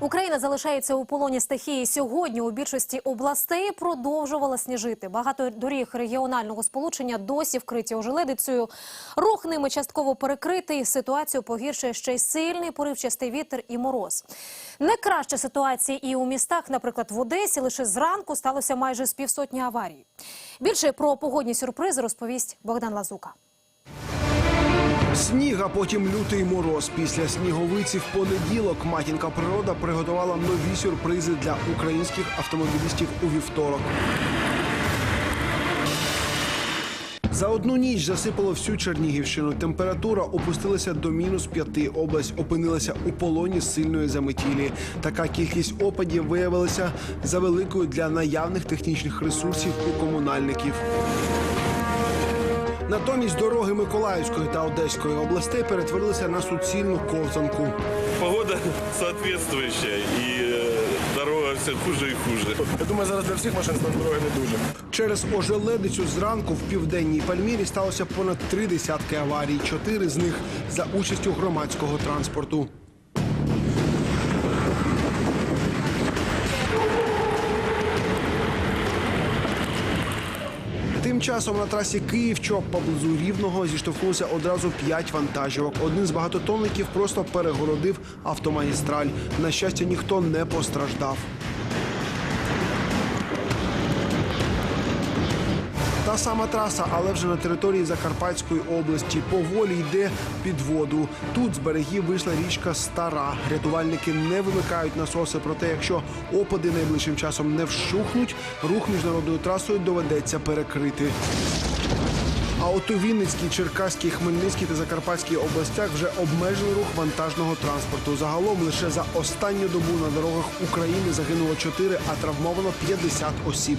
Україна залишається у полоні стихії. Сьогодні у більшості областей продовжувала сніжити. Багато доріг регіонального сполучення досі вкриті ожеледицею. Рух ними частково перекритий. Ситуацію погіршує ще й сильний поривчастий вітер і мороз. Не краща ситуація і у містах, наприклад, в Одесі. Лише зранку сталося майже з півсотні аварій. Більше про погодні сюрпризи розповість Богдан Лазука. Сніг, а потім лютий мороз. Після сніговиці в понеділок матінка природа приготувала нові сюрпризи для українських автомобілістів у вівторок. За одну ніч засипало всю Чернігівщину. Температура опустилася до мінус п'яти. Область опинилася у полоні сильної заметілі. Така кількість опадів виявилася завеликою для наявних технічних ресурсів у комунальників. Натомість дороги Миколаївської та Одеської областей перетворилися на суцільну ковзанку. Погода соответствующая, и э, дорога все хуже и хуже. Я думаю, зараз для всіх машин стан дороги не дуже. Через ожеледицю зранку в південній Пальмірі сталося понад три десятки аварій. Чотири з них за участю громадського транспорту. Тим часом на трасі Київ-Чоп поблизу Рівного зіштовхнулося одразу п'ять вантажівок. Один з багатотонників просто перегородив автомагістраль. На щастя, ніхто не постраждав. Та сама траса, але вже на території Закарпатської області. Поволі йде під воду. Тут з берегів вийшла річка Стара. Рятувальники не вимикають насоси. Проте, якщо опади найближчим часом не вщухнуть, рух міжнародною трасою доведеться перекрити. А от у Вінницькій, Черкаській, Хмельницькій та Закарпатській областях вже обмежений рух вантажного транспорту. Загалом лише за останню добу на дорогах України загинуло 4, а травмовано 50 осіб.